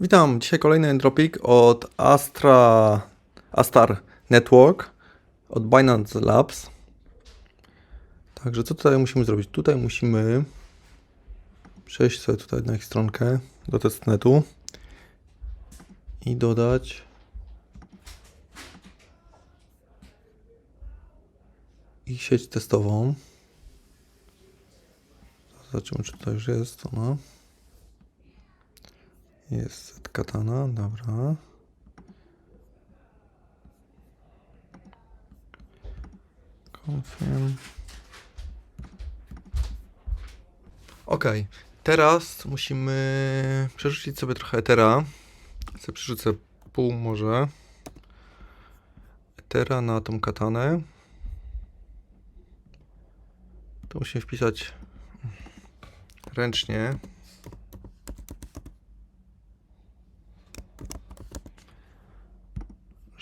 Witam, dzisiaj kolejny entropik od Astra, Astar Network, od Binance Labs. Także co tutaj musimy zrobić? Tutaj musimy przejść sobie tutaj na ich stronkę do testnetu i dodać ich sieć testową. Zobaczymy, czy to już jest ona. Jest katana, dobra. Confirm. Ok, teraz musimy przerzucić sobie trochę Ethera. Sobie przerzucę pół może. Ethera na tą katanę. To musimy wpisać ręcznie.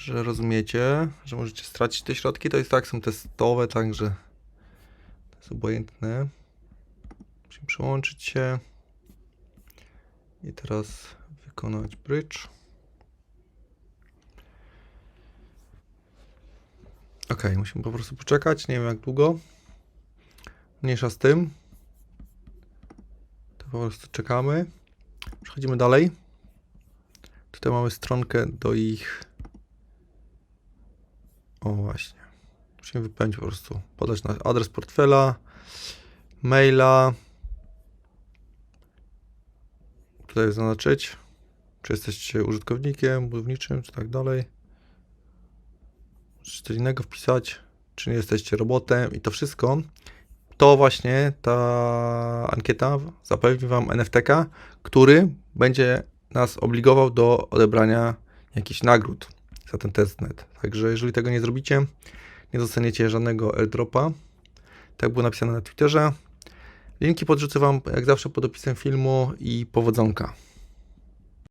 Że rozumiecie, że możecie stracić te środki. To jest tak, są testowe, także to jest obojętne. Musimy przyłączyć się i teraz wykonać bridge. Ok, musimy po prostu poczekać, nie wiem jak długo. Mniejsza z tym. To po prostu czekamy. Przechodzimy dalej. Tutaj mamy stronkę do ich o właśnie. Musimy wypełnić po prostu. Podać na adres portfela, maila. Tutaj zaznaczyć, czy jesteście użytkownikiem budowniczym, czy tak dalej. Czy coś innego wpisać, czy nie jesteście robotem i to wszystko. To właśnie ta ankieta zapewni Wam NFTK, który będzie nas obligował do odebrania jakichś nagród za ten testnet. Także jeżeli tego nie zrobicie, nie dostaniecie żadnego airdropa. Tak było napisane na Twitterze. Linki podrzucę Wam jak zawsze pod opisem filmu i powodzonka.